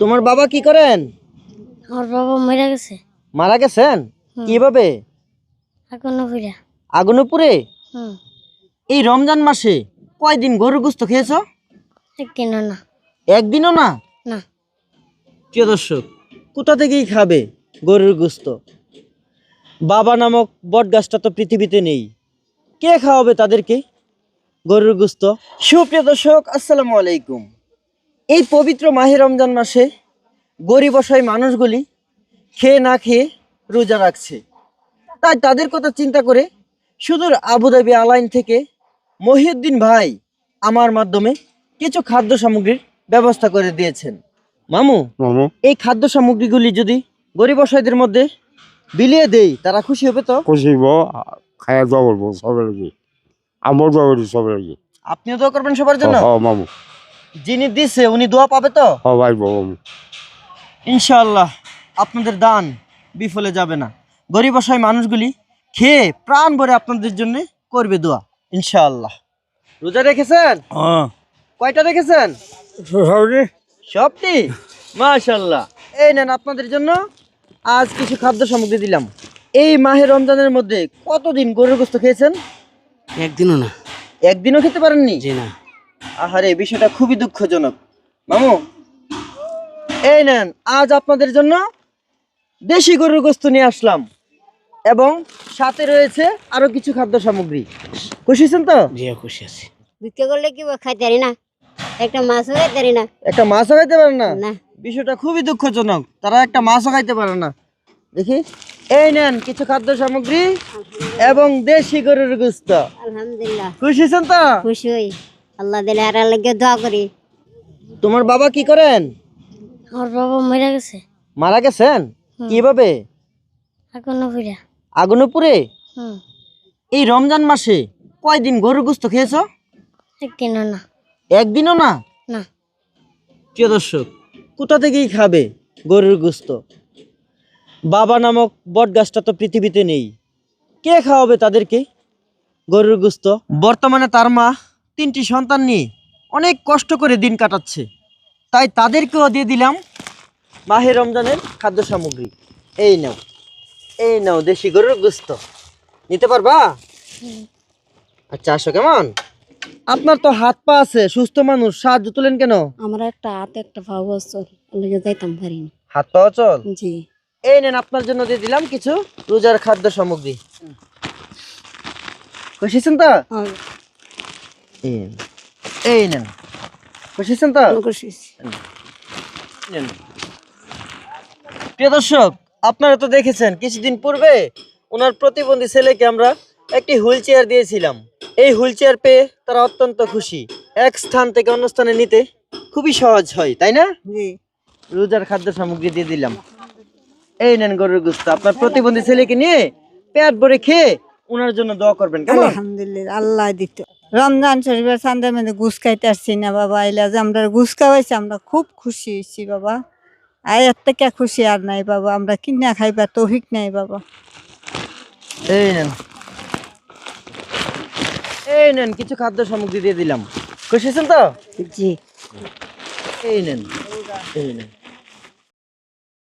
তোমার বাবা কি করেন? আমার বাবা মরে গেছে। মারা গেছেন? কীভাবে? আগুনপুরে। হুম। এই রমজান মাসে কয়দিন গরুর গোস্ত খেয়েছো? একদিনও না। একদিনও না? না। প্রিয় দর্শক কোথা থেকেই খাবে গরুর গোস্ত? বাবা নামক বট গাছটা তো পৃথিবীতে নেই। কে খাওয়াবে তাদেরকে গরুর গোস্ত? সুপ্রিয় দর্শক আসসালামু আলাইকুম। এই পবিত্র মাহে রমজান মাসে গরিব অসহায় মানুষগুলি খেয়ে না খেয়ে রোজা রাখছে। তাই তাদের কথা চিন্তা করে সুদূর আবুধাবি আলাইন থেকে মহিউদ্দিন ভাই আমার মাধ্যমে কিছু খাদ্য সামগ্রীর ব্যবস্থা করে দিয়েছেন। মামু মামু। এই খাদ্য সামগ্রীগুলি যদি গরিব অসহায়দের মধ্যে বিলিয়ে দেই তারা খুশি হবে তো? খুশিব খায়া দোয়া করব সবার লাগি আমার দোয়া করি সবার লাগি আপনিও দোয়া করবেন সবার জন্য? মামু। যিনি দিছে উনি দোয়া পাবে তো? হ ভাই ইনশাআল্লাহ আপনাদের দান বিফলে যাবে না। গরিব অসহায় মানুষগুলি খেয়ে প্রাণ ভরে আপনাদের জন্য করবে দোয়া ইনশাআল্লাহ। রোজা রেখেছেন? কয়টা রেখেছেন? সবটি? মাশাল্লাহ এই নেন আপনাদের জন্য আজ কিছু খাদ্য সামগ্রী দিলাম। এই মাহে রমজানের মধ্যে কতদিন গরুর গোস্ত খেয়েছেন? একদিনও না। একদিনও খেতে পারেননি? জি না। আহারে বিষয়টা খুবই দুঃখজনক। মামু এই নেন আজ আপনাদের জন্য দেশি গরুর গোস্ত নিয়ে আসলাম এবং সাথে রয়েছে আরও কিছু খাদ্য সামগ্রী। খুশি হয়েছেন তো? জি খুশি আছি। বিক্রি করলে কি খাইতে পারি না? একটা মাছও খাইতে পারি না। একটা মাছও খাইতে পারেন না? না। বিষয়টা খুবই দুঃখজনক তারা একটা মাছও খাইতে পারে না। দেখি এই নেন কিছু খাদ্য সামগ্রী এবং দেশি গরুর গোস্ত। আলহামদুলিল্লাহ। খুশি হয়েছেন তো? খুশি হই। আল্লাহ দিলে আর লাগে দোয়া করি। তোমার বাবা কি করেন? আমার বাবা মরে গেছে। মারা গেছেন? কীভাবে? ফিরা আগুনপুরে? এই রমজান মাসে কয়দিন গরুর গোস্ত খেয়েছো? একদিনও না। একদিনও না? না। প্রিয় দর্শক কোথা থেকেই খাবে গরুর গোস্ত? বাবা নামক বট গাছটা তো পৃথিবীতে নেই। কে খাওয়াবে তাদেরকে গরুর গোস্ত? বর্তমানে তার মা তিনটি সন্তান নিয়ে অনেক কষ্ট করে দিন কাটাচ্ছে। তাই তাদেরকেও দিয়ে দিলাম মাহে রমজানের খাদ্য সামগ্রী। এই নাও এই নাও দেশি গরুর গোস্ত। নিতে পারবা? আচ্ছা আসো কেমন? আপনার তো হাত পা আছে সুস্থ মানুষ সাহায্য তুলেন কেন? আমার একটা হাতে একটা পাও বছর লেগে যাইতাম পারি না। হাত পা চল? জি। এই নেন আপনার জন্য দিয়ে দিলাম কিছু রোজার খাদ্য সামগ্রী। খুশিছেন তো? এই নেন। এই নেন খুশিছেন তো খুশি নেন। প্রিয় দর্শক আপনারা তো দেখেছেন কিছুদিন পূর্বে ওনার প্রতিবন্ধী ছেলেকে আমরা একটি হুইল চেয়ার দিয়েছিলাম এই হুইল চেয়ার পেয়ে তারা অত্যন্ত খুশি এক স্থান থেকে অন্য স্থানে নিতে খুবই সহজ হয় তাই না রোজার খাদ্য সামগ্রী দিয়ে দিলাম এই নেন গরুর গুস্ত আপনার প্রতিবন্ধী ছেলেকে নিয়ে পেট ভরে খেয়ে ওনার জন্য দোয়া করবেন আলহামদুলিল্লাহ আল্লাহ দিত। রমজান শরীফের চান্দের মধ্যে ঘুষ খাইতে আসছি না বাবা এলা যে আমরা ঘুষ খাওয়াইছি আমরা খুব খুশি হয়েছি বাবা। আর এর থেকে খুশি আর নাই বাবা আমরা কিনা খাইবা তৌফিক নাই বাবা। এই নেন। এই নেন কিছু খাদ্য সামগ্রী দিয়ে দিলাম। খুশি হয়েছেন তো? জি। এই নেন এই নেন।